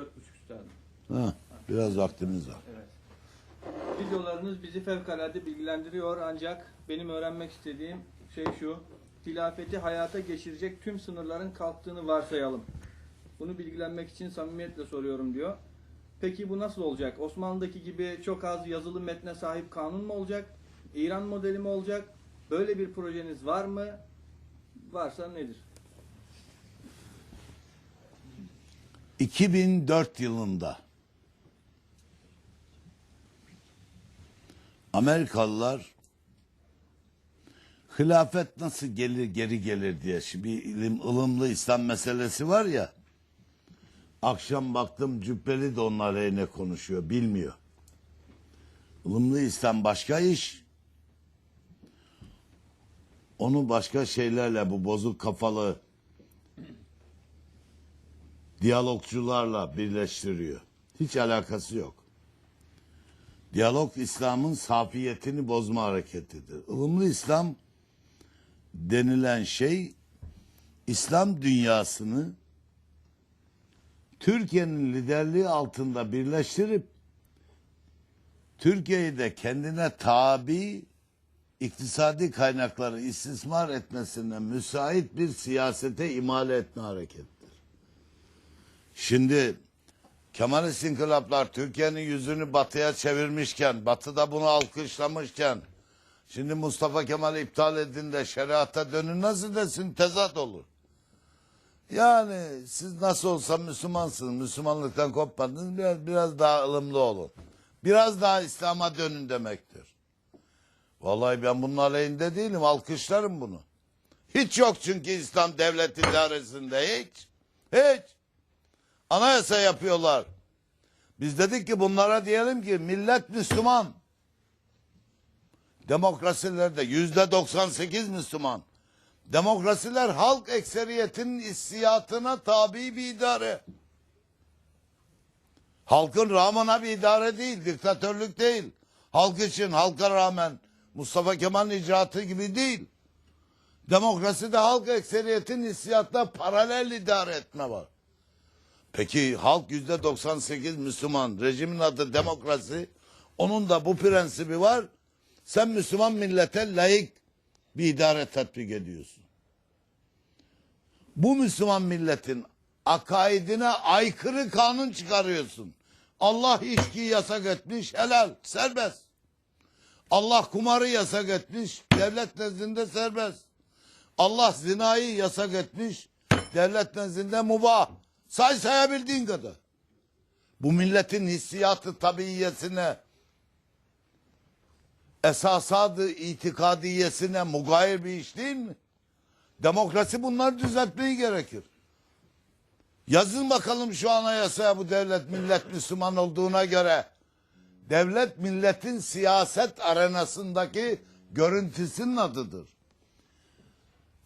Buçuk üstadım. Ha, biraz vaktimiz var. Evet. Videolarınız bizi fevkalade bilgilendiriyor ancak benim öğrenmek istediğim şey şu. Hilafeti hayata geçirecek tüm sınırların kalktığını varsayalım. Bunu bilgilenmek için samimiyetle soruyorum diyor. Peki bu nasıl olacak? Osmanlı'daki gibi çok az yazılı metne sahip kanun mu olacak? İran modeli mi olacak? Böyle bir projeniz var mı? Varsa nedir? 2004 yılında Amerikalılar hilafet nasıl gelir geri gelir diye şimdi ilim, ılımlı İslam meselesi var ya akşam baktım cübbeli de onun aleyhine konuşuyor bilmiyor. ılımlı İslam başka iş onu başka şeylerle bu bozuk kafalı diyalogcularla birleştiriyor. Hiç alakası yok. Diyalog İslam'ın safiyetini bozma hareketidir. Ilımlı İslam denilen şey İslam dünyasını Türkiye'nin liderliği altında birleştirip Türkiye'yi de kendine tabi iktisadi kaynakları istismar etmesine müsait bir siyasete imale etme hareketidir. Şimdi Kemalist inkılaplar Türkiye'nin yüzünü batıya çevirmişken, batı da bunu alkışlamışken, şimdi Mustafa Kemal iptal edin de şeriata dönün nasıl desin tezat olur. Yani siz nasıl olsa Müslümansınız, Müslümanlıktan kopmadınız, biraz, biraz daha ılımlı olun. Biraz daha İslam'a dönün demektir. Vallahi ben bunun aleyhinde değilim, alkışlarım bunu. Hiç yok çünkü İslam devlet idaresinde hiç. Hiç. Anayasa yapıyorlar. Biz dedik ki bunlara diyelim ki millet Müslüman. Demokrasilerde yüzde 98 Müslüman. Demokrasiler halk ekseriyetinin istiyatına tabi bir idare. Halkın rağmına bir idare değil, diktatörlük değil. Halk için, halka rağmen Mustafa Kemal'in icraatı gibi değil. Demokraside halk ekseriyetin istiyatına paralel idare etme var. Peki halk yüzde 98 Müslüman. Rejimin adı demokrasi. Onun da bu prensibi var. Sen Müslüman millete layık bir idare tatbik ediyorsun. Bu Müslüman milletin akaidine aykırı kanun çıkarıyorsun. Allah içkiyi yasak etmiş, helal, serbest. Allah kumarı yasak etmiş, devlet nezdinde serbest. Allah zinayı yasak etmiş, devlet nezdinde mubah. Say sayabildiğin kadar. Bu milletin hissiyatı tabiiyesine, esasadı itikadiyesine mugayir bir iş değil mi? Demokrasi bunları düzeltmeyi gerekir. Yazın bakalım şu anayasaya bu devlet millet Müslüman olduğuna göre. Devlet milletin siyaset arenasındaki görüntüsünün adıdır.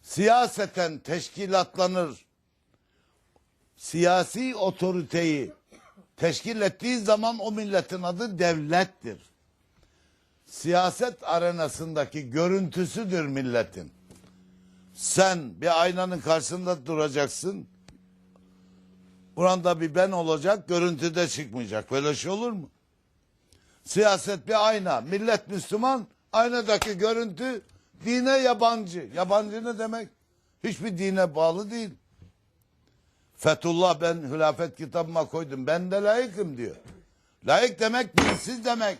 Siyaseten teşkilatlanır, siyasi otoriteyi teşkil ettiği zaman o milletin adı devlettir. Siyaset arenasındaki görüntüsüdür milletin. Sen bir aynanın karşısında duracaksın. Buranda bir ben olacak, görüntüde çıkmayacak. Böyle şey olur mu? Siyaset bir ayna. Millet Müslüman, aynadaki görüntü dine yabancı. Yabancı ne demek? Hiçbir dine bağlı değil. Fethullah ben hilafet kitabıma koydum. Ben de layıkım diyor. Layık demek dinsiz demek.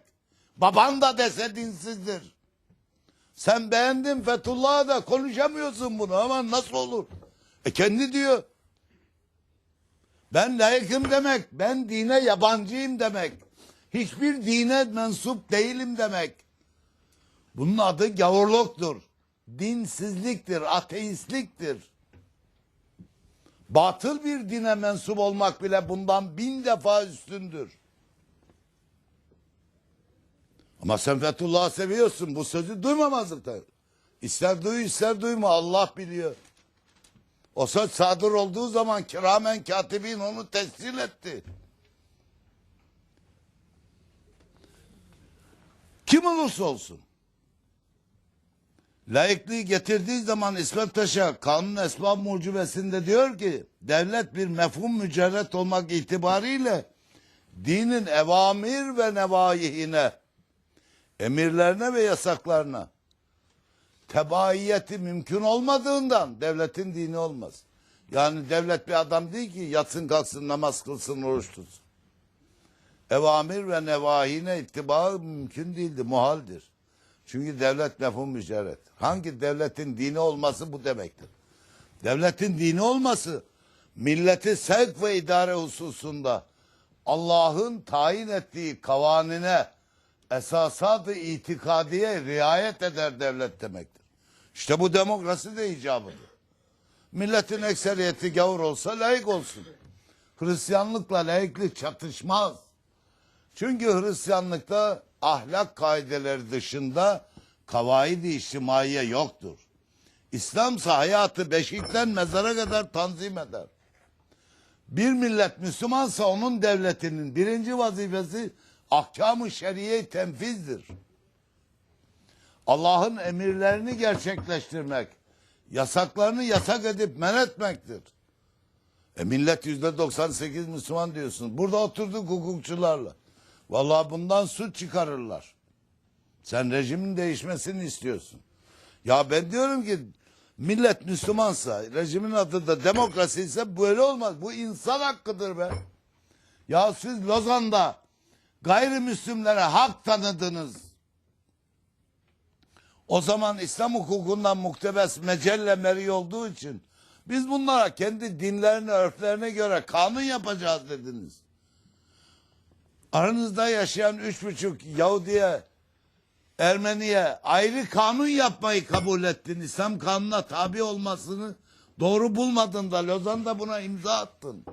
Baban da dese dinsizdir. Sen beğendin Fethullah'ı da konuşamıyorsun bunu ama nasıl olur? E kendi diyor. Ben layıkım demek. Ben dine yabancıyım demek. Hiçbir dine mensup değilim demek. Bunun adı gavurluktur. Dinsizliktir, ateistliktir. Batıl bir dine mensup olmak bile bundan bin defa üstündür. Ama sen Fethullah'ı seviyorsun. Bu sözü duymamazlıktan. İster duy ister duyma Allah biliyor. O söz sadır olduğu zaman kiramen katibin onu tescil etti. Kim olursa olsun. Laikliği getirdiği zaman İsmet Paşa kanun esbab mucibesinde diyor ki devlet bir mefhum mücerret olmak itibariyle dinin evamir ve nevahihine emirlerine ve yasaklarına tebaiyeti mümkün olmadığından devletin dini olmaz. Yani devlet bir adam değil ki yatsın kalksın namaz kılsın oruç tutsun. Evamir ve nevahine ittiba mümkün değildir, muhaldir. Çünkü devlet mefhum mücerret. Hangi devletin dini olması bu demektir. Devletin dini olması milleti sevk ve idare hususunda Allah'ın tayin ettiği kavanine esasat-ı itikadiye riayet eder devlet demektir. İşte bu demokrasi de icabıdır. Milletin ekseriyeti gavur olsa layık olsun. Hristiyanlıkla layıklık çatışmaz. Çünkü Hristiyanlıkta ahlak kaideleri dışında kavaid-i içtimaiye yoktur. İslamsa hayatı beşikten mezara kadar tanzim eder. Bir millet Müslümansa onun devletinin birinci vazifesi ahkam-ı şeriye tenfizdir. Allah'ın emirlerini gerçekleştirmek, yasaklarını yasak edip men etmektir. E millet yüzde 98 Müslüman diyorsun. Burada oturduk hukukçularla. Vallahi bundan suç çıkarırlar. Sen rejimin değişmesini istiyorsun. Ya ben diyorum ki millet Müslümansa, rejimin adı da demokrasi ise böyle olmaz. Bu insan hakkıdır be. Ya siz Lozan'da gayrimüslimlere hak tanıdınız. O zaman İslam hukukundan muktebes mecelle meri olduğu için biz bunlara kendi dinlerine, örflerine göre kanun yapacağız dediniz. Aranızda yaşayan üç buçuk Yahudiye, Ermeniye ayrı kanun yapmayı kabul ettin. İslam kanuna tabi olmasını doğru bulmadın da Lozan'da buna imza attın.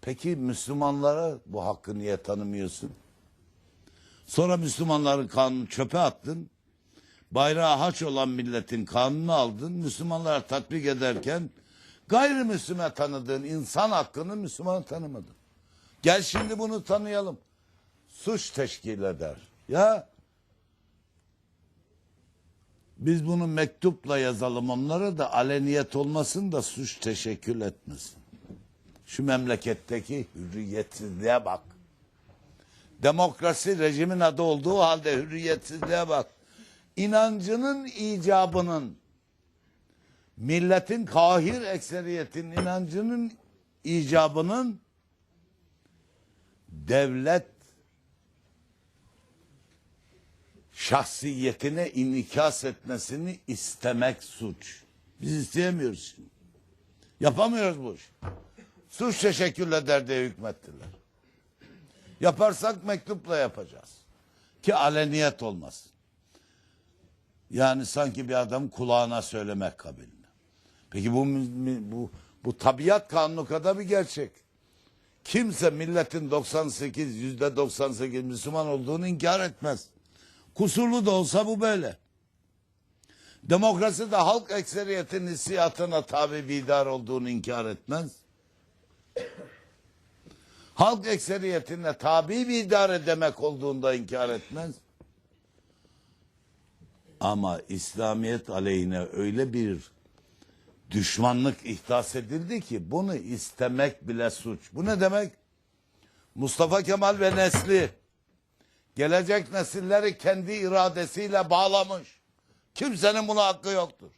Peki Müslümanlara bu hakkı niye tanımıyorsun? Sonra Müslümanların kanunu çöpe attın. Bayrağı haç olan milletin kanunu aldın. Müslümanlara tatbik ederken gayrimüslime tanıdığın insan hakkını Müslüman tanımadın. Gel şimdi bunu tanıyalım. Suç teşkil eder. Ya biz bunu mektupla yazalım onlara da aleniyet olmasın da suç teşekkül etmesin. Şu memleketteki hürriyetsizliğe bak. Demokrasi rejimin adı olduğu halde hürriyetsizliğe bak. İnancının icabının milletin kahir ekseriyetin inancının icabının devlet şahsiyetine inikas etmesini istemek suç. Biz isteyemiyoruz şimdi. Yapamıyoruz bu işi. Suç teşekkül eder diye hükmettiler. Yaparsak mektupla yapacağız. Ki aleniyet olmasın. Yani sanki bir adam kulağına söylemek kabiline. Peki bu bu bu tabiat kanunu kadar bir gerçek. Kimse milletin 98 yüzde 98 Müslüman olduğunu inkar etmez. Kusurlu da olsa bu böyle. Demokrasi de halk ekseriyetin hissiyatına tabi bir idare olduğunu inkar etmez. Halk ekseriyetine tabi bir idare demek olduğunda inkar etmez. Ama İslamiyet aleyhine öyle bir düşmanlık ihdas edildi ki bunu istemek bile suç. Bu ne demek? Mustafa Kemal ve nesli gelecek nesilleri kendi iradesiyle bağlamış. Kimsenin buna hakkı yoktur.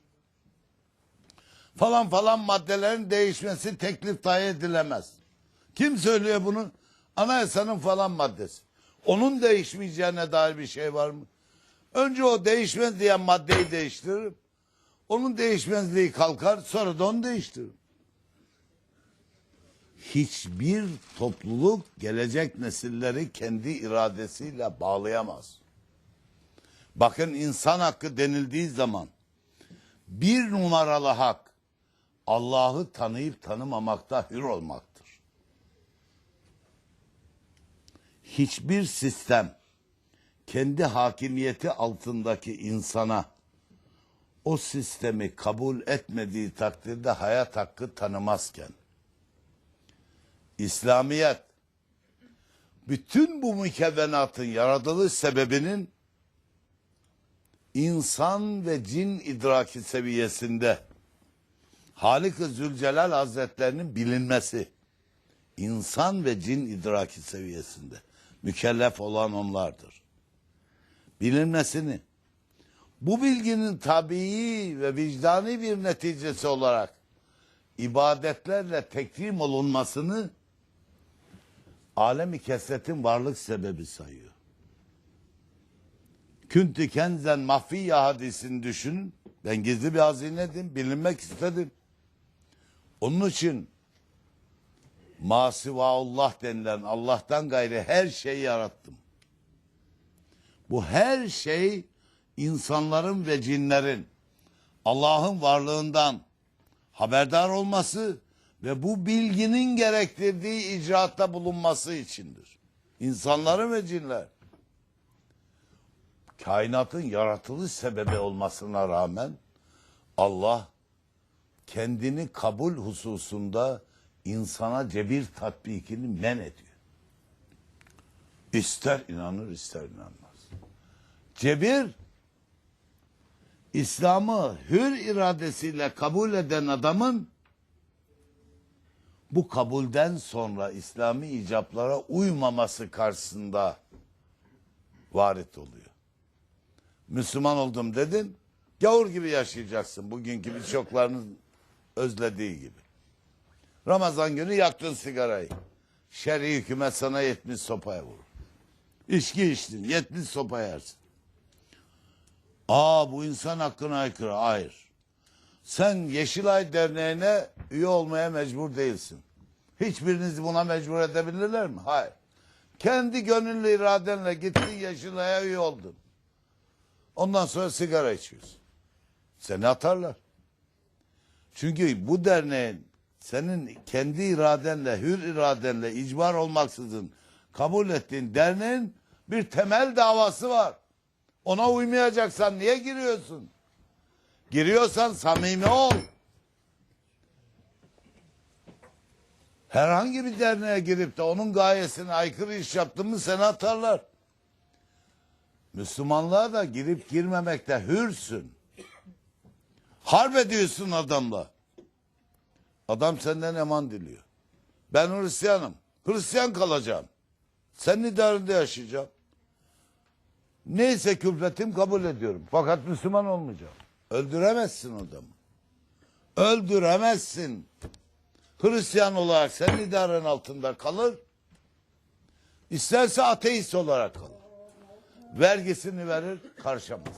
Falan falan maddelerin değişmesi teklif dahi edilemez. Kim söylüyor bunu? Anayasanın falan maddesi. Onun değişmeyeceğine dair bir şey var mı? Önce o değişmez diyen maddeyi değiştiririm. Onun değişmezliği kalkar sonra da onu değiştiririm. Hiçbir topluluk gelecek nesilleri kendi iradesiyle bağlayamaz. Bakın insan hakkı denildiği zaman bir numaralı hak Allah'ı tanıyıp tanımamakta hür olmaktır. Hiçbir sistem kendi hakimiyeti altındaki insana o sistemi kabul etmediği takdirde hayat hakkı tanımazken İslamiyet bütün bu mükevvenatın yaratılış sebebinin insan ve cin idraki seviyesinde Halik-ı Zülcelal Hazretlerinin bilinmesi insan ve cin idraki seviyesinde mükellef olan onlardır. Bilinmesini bu bilginin tabii ve vicdani bir neticesi olarak ibadetlerle tekrim olunmasını alemi kesretin varlık sebebi sayıyor. Küntü kenzen mahfiye hadisini düşünün. Ben gizli bir hazinedim, bilinmek istedim. Onun için masivaullah denilen Allah'tan gayri her şeyi yarattım. Bu her şey insanların ve cinlerin Allah'ın varlığından haberdar olması ve bu bilginin gerektirdiği icraatta bulunması içindir. İnsanların ve cinler kainatın yaratılış sebebi olmasına rağmen Allah kendini kabul hususunda insana cebir tatbikini men ediyor. İster inanır ister inanmaz. Cebir İslam'ı hür iradesiyle kabul eden adamın bu kabulden sonra İslami icaplara uymaması karşısında varit oluyor. Müslüman oldum dedin, gavur gibi yaşayacaksın. Bugünkü birçoklarının özlediği gibi. Ramazan günü yaktın sigarayı. Şer'i hükümet sana 70 sopaya vurur. İçki içtin, 70 sopa yersin. Aa bu insan hakkına aykırı. Hayır. Sen Yeşilay Derneği'ne üye olmaya mecbur değilsin. Hiçbirinizi buna mecbur edebilirler mi? Hayır. Kendi gönüllü iradenle gittin Yeşilay'a üye oldun. Ondan sonra sigara içiyorsun. Seni atarlar. Çünkü bu derneğin senin kendi iradenle, hür iradenle, icbar olmaksızın kabul ettiğin derneğin bir temel davası var. Ona uymayacaksan niye giriyorsun? Giriyorsan samimi ol. Herhangi bir derneğe girip de onun gayesine aykırı iş yaptın mı seni atarlar. Müslümanlığa da girip girmemekte hürsün. Harp ediyorsun adamla. Adam senden eman diliyor. Ben Hristiyanım. Hristiyan kalacağım. Senin idarende yaşayacağım. Neyse külfetim kabul ediyorum. Fakat Müslüman olmayacağım. Öldüremezsin adamı. Öldüremezsin. Hristiyan olarak senin idaren altında kalır. İsterse ateist olarak kalır. Vergisini verir, karşılamaz.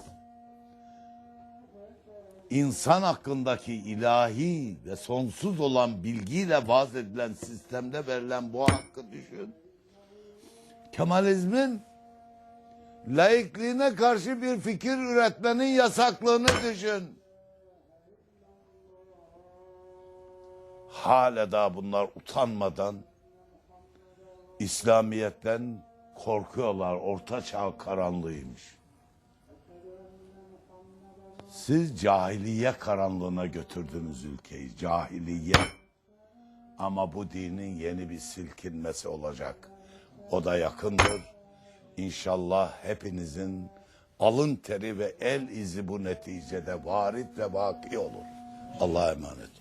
İnsan hakkındaki ilahi ve sonsuz olan bilgiyle vaaz edilen sistemde verilen bu hakkı düşün. Kemalizmin laikliğine karşı bir fikir üretmenin yasaklığını düşün. Hala daha bunlar utanmadan İslamiyet'ten korkuyorlar. Orta çağ karanlığıymış. Siz cahiliye karanlığına götürdünüz ülkeyi. Cahiliye. Ama bu dinin yeni bir silkinmesi olacak. O da yakındır. İnşallah hepinizin alın teri ve el izi bu neticede varit ve vaki olur. Allah'a emanet.